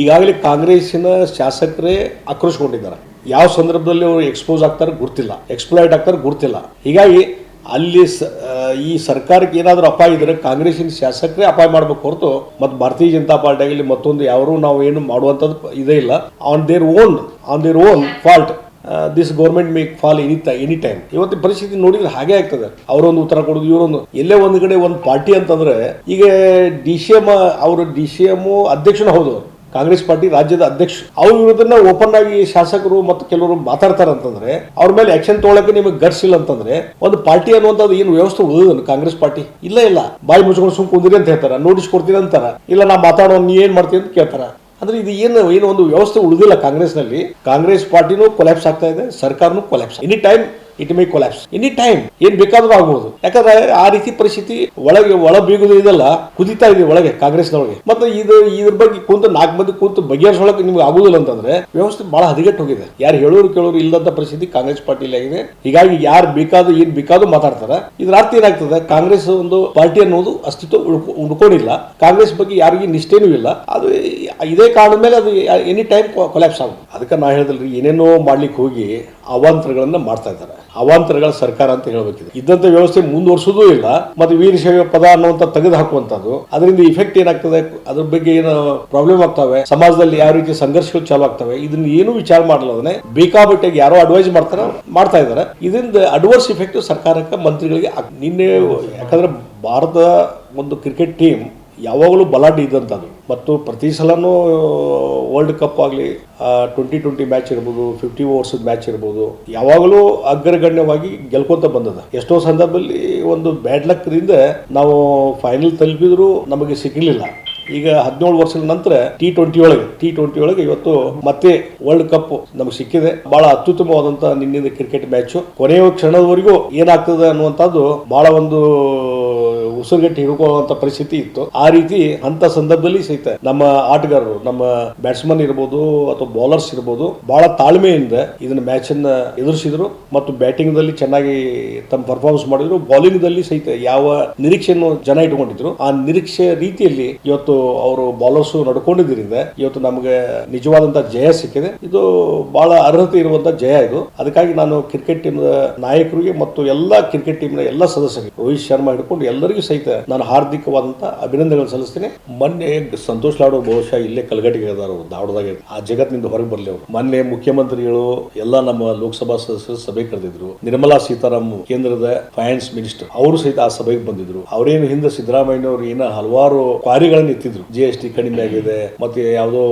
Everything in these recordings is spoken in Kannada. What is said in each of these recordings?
ಈಗಾಗಲೇ ಕಾಂಗ್ರೆಸ್ಸಿನ ಶಾಸಕರೇ ಆಕ್ರೋಶಗೊಂಡಿದ್ದಾರೆ. ಯಾವ ಸಂದರ್ಭದಲ್ಲಿ ಅವರು ಎಕ್ಸ್ಪೋಸ್ ಆಗ್ತಾರೆ ಗೊತ್ತಿಲ್ಲ. ಎಕ್ಸ್ಪ್ಲಾಯ್ಟ್ ಆಗ್ತಾರೆ ಗೊತ್ತಿಲ್ಲ. ಹೀಗಾಗಿ ಅಲ್ಲಿ ಈ ಸರ್ಕಾರಕ್ಕೆ ಏನಾದರೂ ಅಪಾಯ ಇದ್ದರೆ ಕಾಂಗ್ರೆಸ್ಸಿನ ಶಾಸಕರೇ ಅಪಾಯ ಮಾಡ್ಬೇಕು ಹೊರತು ಮತ್ತು ಭಾರತೀಯ ಜನತಾ ಪಾರ್ಟಿ ಆಗಲಿ ಮತ್ತೊಂದು ಯಾರು ನಾವು ಏನು ಮಾಡುವಂಥದ್ದು ಇದೇ ಇಲ್ಲ. On their own on their own fault this government make fall any any time ಇವತ್ತಿನ ಪರಿಸ್ಥಿತಿ ನೋಡಿದ್ರೆ ಹಾಗೆ ಆಗ್ತದೆ. ಅವರೊಂದು ಉತ್ತರ ಕೊಡೋದು, ಇವರೊಂದು. ಎಲ್ಲೇ ಒಂದು ಕಡೆ ಒಂದು ಪಾರ್ಟಿ ಅಂತಂದ್ರೆ, ಈಗ ಡಿ ಸಿ ಎಂ ಅವರು ಡಿ ಸಿ ಎಂ ಅಧ್ಯಕ್ಷನ ಹೌದು. ಕಾಂಗ್ರೆಸ್ ಪಾರ್ಟಿ ರಾಜ್ಯದ ಅಧ್ಯಕ್ಷ. ಅವ್ರ ವಿರುದ್ಧನ ಓಪನ್ ಆಗಿ ಶಾಸಕರು ಮತ್ತು ಕೆಲವರು ಮಾತಾಡ್ತಾರೆ ಅಂತಂದ್ರೆ, ಅವ್ರ ಮೇಲೆ ಆಕ್ಷನ್ ತಗೊಳಕ್ಕೆ ನಿಮಗೆ ಗಟ್ಸ್ ಅಂತಂದ್ರೆ, ಒಂದು ಪಾರ್ಟಿ ಅನ್ನುವಂಥದ್ದು ಏನು ವ್ಯವಸ್ಥೆ ಉಳಿದ ಕಾಂಗ್ರೆಸ್ ಪಾರ್ಟಿ? ಇಲ್ಲ ಇಲ್ಲ. ಬಾಯಿ ಮುಚ್ಕೊಂಡು ಸುಮ್ ಕುಂದಿರಿ ಅಂತ ಹೇಳ್ತಾರೆ. ನೋಟಿಸ್ ಕೊಡ್ತೀನಿ ಅಂತಾರ. ಇಲ್ಲ, ನಾ ಮಾತಾಡೋ ನೀ ಏನ್ ಮಾಡ್ತೀನಿ ಅಂತ ಕೇಳ್ತಾರ. ಅಂದ್ರೆ ಇದು ಏನು ಏನು ಒಂದು ವ್ಯವಸ್ಥೆ ಉಳಿದಿಲ್ಲ ಕಾಂಗ್ರೆಸ್ನಲ್ಲಿ. ಕಾಂಗ್ರೆಸ್ ಪಾರ್ಟಿನೂ ಕೊಲ್ಯಾಪ್ಸ್ ಆಗ್ತಾ ಇದೆ, ಸರ್ಕಾರನೂ collapse any time it may collapse any time ಏನ್ ಬೇಕಾದ್ರೂ ಆಗ್ಬೋದು. ಯಾಕಂದ್ರೆ ಆ ರೀತಿ ಪರಿಸ್ಥಿತಿ ಒಳಗೆ ಒಳ ಬೀಗುದು ಇದೆಲ್ಲ ಕುದಿತಾ ಇದೆ ಒಳಗೆ, ಕಾಂಗ್ರೆಸ್ನೊಳಗೆ. ಮತ್ತೆ ಇದು, ಇದ್ರ ಬಗ್ಗೆ ಕುಂತು ನಾಲ್ಕು ಮಂದಿ ಕುಂತು ಬಗೆಹರಿಸೊಳಗೆ ನಿಮ್ಗೆ ಆಗುದಿಲ್ಲ ಅಂತಂದ್ರೆ ವ್ಯವಸ್ಥೆ ಬಹಳ ಹದಗೆಟ್ಟು ಹೋಗಿದೆ. ಯಾರು ಹೇಳೋರು ಕೇಳೋರು ಇಲ್ಲದಂತ ಪರಿಸ್ಥಿತಿ ಕಾಂಗ್ರೆಸ್ ಪಾರ್ಟಿಲಿ ಆಗಿದೆ. ಹೀಗಾಗಿ ಯಾರು ಬೇಕಾದ್ರು, ಏನ್ ಬೇಕಾದ್ರೂ ಮಾತಾಡ್ತಾರೆ. ಇದ್ರ ಅರ್ಥ ಏನಾಗ್ತದೆ? ಕಾಂಗ್ರೆಸ್ ಒಂದು ಪಾರ್ಟಿ ಅನ್ನೋದು ಅಸ್ತಿತ್ವ ಉಳ್ಕೊ- ಉಳ್ಕೊಂಡಿಲ್ಲ. ಕಾಂಗ್ರೆಸ್ ಬಗ್ಗೆ ಯಾರಿಗೂ ನಿಷ್ಠೇನೂ ಇಲ್ಲ. ಅದು ಇದೇ ಕಾರಣದ ಮೇಲೆ ಅದು ಎನಿ ಟೈಮ್ ಕೊಲ್ಯಾಪ್ಸ್ ಆಗುತ್ತೆ. ಅದಕ್ಕೆ ನಾ ಹೇಳಿದ್ರಿ ಏನೇನೋ ಮಾಡ್ಲಿಕ್ಕೆ ಹೋಗಿ ಅವಾಂತರಗಳನ್ನು ಮಾಡ್ತಾ ಇದ್ದಾರೆ. ಅವಾಂತರಗಳ ಸರ್ಕಾರ ಅಂತ ಹೇಳಬೇಕಿದೆ. ಇದ್ದಂತ ವ್ಯವಸ್ಥೆ ಮುಂದುವರ್ಸೋದೂ ಇಲ್ಲ, ಮತ್ತೆ ವೀರಶೈವ ಪದ ಅನ್ನುವಂತ ತೆಗೆದು ಹಾಕುವಂತದ್ದು. ಅದರಿಂದ ಇಫೆಕ್ಟ್ ಏನಾಗ್ತದೆ? ಅದ್ರ ಬಗ್ಗೆ ಏನು ಪ್ರಾಬ್ಲಮ್ ಆಗ್ತವೆ? ಸಮಾಜದಲ್ಲಿ ಯಾವ ರೀತಿ ಸಂಘರ್ಷಗಳು ಚಾಲು ಆಗ್ತವೆ? ಇದನ್ನ ಏನು ವಿಚಾರ ಮಾಡಲಾದ್ರೆ ಬೇಕಾಬಿಟ್ಟಾಗಿ ಯಾರೋ ಅಡ್ವೈಸ್ ಮಾಡ್ತಾರ, ಮಾಡ್ತಾ ಇದ್ದಾರೆ. ಇದರಿಂದ ಅಡ್ವರ್ಸ್ ಇಫೆಕ್ಟ್ ಸರ್ಕಾರಕ್ಕೆ ಮಂತ್ರಿಗಳಿಗೆ ನಿನ್ನೆ ಯಾಕಂದ್ರೆ ಭಾರತ ಒಂದು ಕ್ರಿಕೆಟ್ ಟೀಮ್ ಯಾವಾಗಲೂ ಬಲಾಢ್ಯ ಇದ್ದಂಥದ್ದು ಮತ್ತು ಪ್ರತಿ ಸಲನೂ ವರ್ಲ್ಡ್ ಕಪ್ ಆಗಲಿ ಟ್ವೆಂಟಿ ಟ್ವೆಂಟಿ ಮ್ಯಾಚ್ ಇರ್ಬೋದು ಫಿಫ್ಟಿ ಓವರ್ಸ್ ಮ್ಯಾಚ್ ಇರ್ಬೋದು, ಯಾವಾಗಲೂ ಅಗ್ರಗಣ್ಯವಾಗಿ ಗೆಲ್ಕೊತ ಬಂದದ. ಎಷ್ಟೋ ಸಂದರ್ಭದಲ್ಲಿ ಒಂದು ಬ್ಯಾಡ್ ಲಕ್ದಿಂದ ನಾವು ಫೈನಲ್ ತಲುಪಿದ್ರು ನಮಗೆ ಸಿಗಲಿಲ್ಲ ಈಗ ಹದಿನೇಳು ವರ್ಷದ ನಂತರ ಟಿ ಟ್ವೆಂಟಿ ಒಳಗೆ ಟಿ ಟ್ವೆಂಟಿ ಒಳಗೆ ಇವತ್ತು ಮತ್ತೆ ವರ್ಲ್ಡ್ ಕಪ್ ನಮಗೆ ಸಿಕ್ಕಿದೆ. ಬಹಳ ಅತ್ಯುತ್ತಮವಾದಂತಹ ನಿನ್ನಿಂದ ಕ್ರಿಕೆಟ್ ಮ್ಯಾಚ್ ಕೊನೆಯ ಕ್ಷಣದವರೆಗೂ ಏನಾಗ್ತದೆ ಅನ್ನುವಂಥದ್ದು ಬಹಳ ಒಂದು ಉಸಿರುಗಟ್ಟಿ ಹಿಡ್ಕೊಳ್ಳುವಂತ ಪರಿಸ್ಥಿತಿ ಇತ್ತು. ಆ ರೀತಿ ಅಂತ ಸಂದರ್ಭದಲ್ಲಿ ಸಹಿತ ನಮ್ಮ ಆಟಗಾರರು, ನಮ್ಮ ಬ್ಯಾಟ್ಸ್ಮನ್ ಇರ್ಬೋದು ಅಥವಾ ಬೌಲರ್ಸ್ ಇರ್ಬೋದು ಬಹಳ ತಾಳ್ಮೆಯಿಂದ ಇದನ್ನ ಮ್ಯಾಚ್ ಅನ್ನ ಎದುರಿಸಿದ್ರು ಮತ್ತು ಬ್ಯಾಟಿಂಗ್ ದಲ್ಲಿ ಚೆನ್ನಾಗಿ ತಮ್ಮ ಪರ್ಫಾರ್ಮೆನ್ಸ್ ಮಾಡಿದ್ರು. ಬೌಲಿಂಗ್ ದಲ್ಲಿ ಸಹಿತ ಯಾವ ನಿರೀಕ್ಷೆಯನ್ನು ಜನ ಇಟ್ಕೊಂಡಿದ್ರು. ಆ ನಿರೀಕ್ಷೆ ರೀತಿಯಲ್ಲಿ ಇವತ್ತು ಅವರು ಬೌಲರ್ಸ್ ನಡ್ಕೊಂಡಿದ್ದರಿಂದ ಇವತ್ತು ನಮಗೆ ನಿಜವಾದಂತ ಜಯ ಸಿಕ್ಕಿದೆ. ಇದು ಬಹಳ ಅರ್ಹತೆ ಇರುವಂತ ಜಯ ಇದು. ಅದಕ್ಕಾಗಿ ನಾನು ಕ್ರಿಕೆಟ್ ಟೀಮ್ ನಾಯಕರಿಗೆ ಮತ್ತು ಎಲ್ಲಾ ಕ್ರಿಕೆಟ್ ಟೀಮ್ನ ಎಲ್ಲ ಸದಸ್ಯರಿಗೆ, ರೋಹಿತ್ ಶರ್ಮಾ ಹಿಡ್ಕೊಂಡು ಎಲ್ಲರಿಗೂ ಸಹಿತ ನಾನು ಹಾರ್ದಿಕವಾದಂತ ಅಭಿನಂದನೆಗಳನ್ನು ಸಲ್ಲಿಸ್ತೇನೆ. ಮೊನ್ನೆ ಸಂತೋಷ್ ಲಾಡು ಬಹುಶಃ ಇಲ್ಲೇ ಕಲಗಟ್ಟಿಗೆ ಅವರು ಧಾರವಾಡದಾಗ ಆ ಜಗತ್ತಿನಿಂದ ಹೊರಗೆ ಬರಲಿ ಅವರು. ಮೊನ್ನೆ ಮುಖ್ಯಮಂತ್ರಿಗಳು ಎಲ್ಲ ನಮ್ಮ ಲೋಕಸಭಾ ಸದಸ್ಯರು ಸಭೆ ಕರೆದಿದ್ರು. ನಿರ್ಮಲಾ ಸೀತಾರಾಮ್ ಕೇಂದ್ರದ ಫೈನಾನ್ಸ್ ಮಿನಿಸ್ಟರ್ ಅವರು ಸಹಿತ ಆ ಸಭೆಗೆ ಬಂದಿದ್ರು. ಅವರೇನು ಹಿಂದೆ ಸಿದ್ದರಾಮಯ್ಯ ಅವರು ಏನ ಹಲವಾರು ಕ್ವಾರಿಗಳನ್ನ ಇತ್ತಿದ್ರು ಜಿ ಎಸ್ ಟಿ ಕಡಿಮೆ ಆಗಿದೆ, ಮತ್ತೆ ಯಾವುದೋ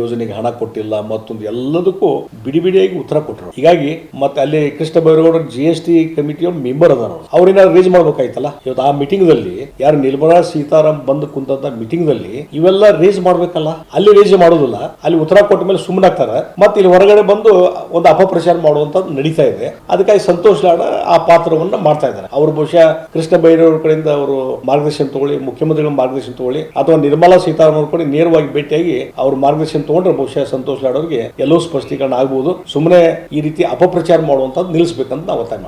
ಯೋಜನೆಗೆ ಹಣ ಕೊಟ್ಟಿಲ್ಲ, ಮತ್ತೊಂದು ಎಲ್ಲದಕ್ಕೂ ಬಿಡಿ ಬಿಡಿಯಾಗಿ ಉತ್ತರ ಕೊಟ್ಟರು. ಹೀಗಾಗಿ ಮತ್ತೆ ಅಲ್ಲಿ Krishna Byregowda G S T ಕಮಿಟಿಯ member ಅದಾರ ಅವ್ರೇನಾದ್ರು ರೇಜ್ ಮಾಡ್ಬೇಕಾಯ್ತಲ್ಲ? ಇವತ್ತು ಆ ಮೀಟಿಂಗ್ ದಲ್ಲಿ ಯಾರು ನಿರ್ಮಲಾ ಸೀತಾರಾಮ್ ಬಂದು ಕುಂತಂತ ಮೀಟಿಂಗ್ನಲ್ಲಿ ಇವೆಲ್ಲ ರೇಸ್ ಮಾಡ್ಬೇಕಲ್ಲ? ಅಲ್ಲಿ ರೇಸ್ ಮಾಡೋದಿಲ್ಲ. ಅಲ್ಲಿ ಉತ್ತರ ಕೊಟ್ಟ ಮೇಲೆ ಸುಮ್ಮನೆ ಆಗ್ತಾರೆ. ಮತ್ತೆ ಇಲ್ಲಿ ಹೊರಗಡೆ ಬಂದು ಒಂದು ಅಪಪ್ರಚಾರ ಮಾಡುವಂತ ನಡೀತಾ ಇದೆ. ಅದಕ್ಕಾಗಿ ಸಂತೋಷ್ ಲಾಡ ಆ ಪಾತ್ರವನ್ನ ಮಾಡ್ತಾ ಇದ್ದಾರೆ. ಅವರು ಬಹುಶಃ ಕೃಷ್ಣ ಬೈರೇವ್ರ ಕಡೆಯಿಂದ ಅವರು ಮಾರ್ಗದರ್ಶನ ತಗೊಳ್ಳಿ, ಮುಖ್ಯಮಂತ್ರಿಗಳ ಮಾರ್ಗದರ್ಶನ ತಗೊಳ್ಳಿ, ಅಥವಾ ನಿರ್ಮಲಾ ಸೀತಾರಾಮನ್ ಅವ್ರ ಕಡೆ ನೇರವಾಗಿ ಭೇಟಿಯಾಗಿ ಅವ್ರ ಮಾರ್ಗದರ್ಶನ ತಗೊಂಡ್ರೆ ಬಹುಶಃ ಸಂತೋಷ್ ಲಾಡ್ ಅವರಿಗೆ ಎಲ್ಲೋ ಸ್ಪಷ್ಟೀಕರಣ ಆಗ್ಬಹುದು ಸುಮ್ಮನೆ ಈ ರೀತಿ ಅಪಪ್ರಚಾರ ಮಾಡುವಂತದ್ದು ನಿಲ್ಲಿಸಬೇಕಂತ ನಾವು ಒತ್ತಾಯ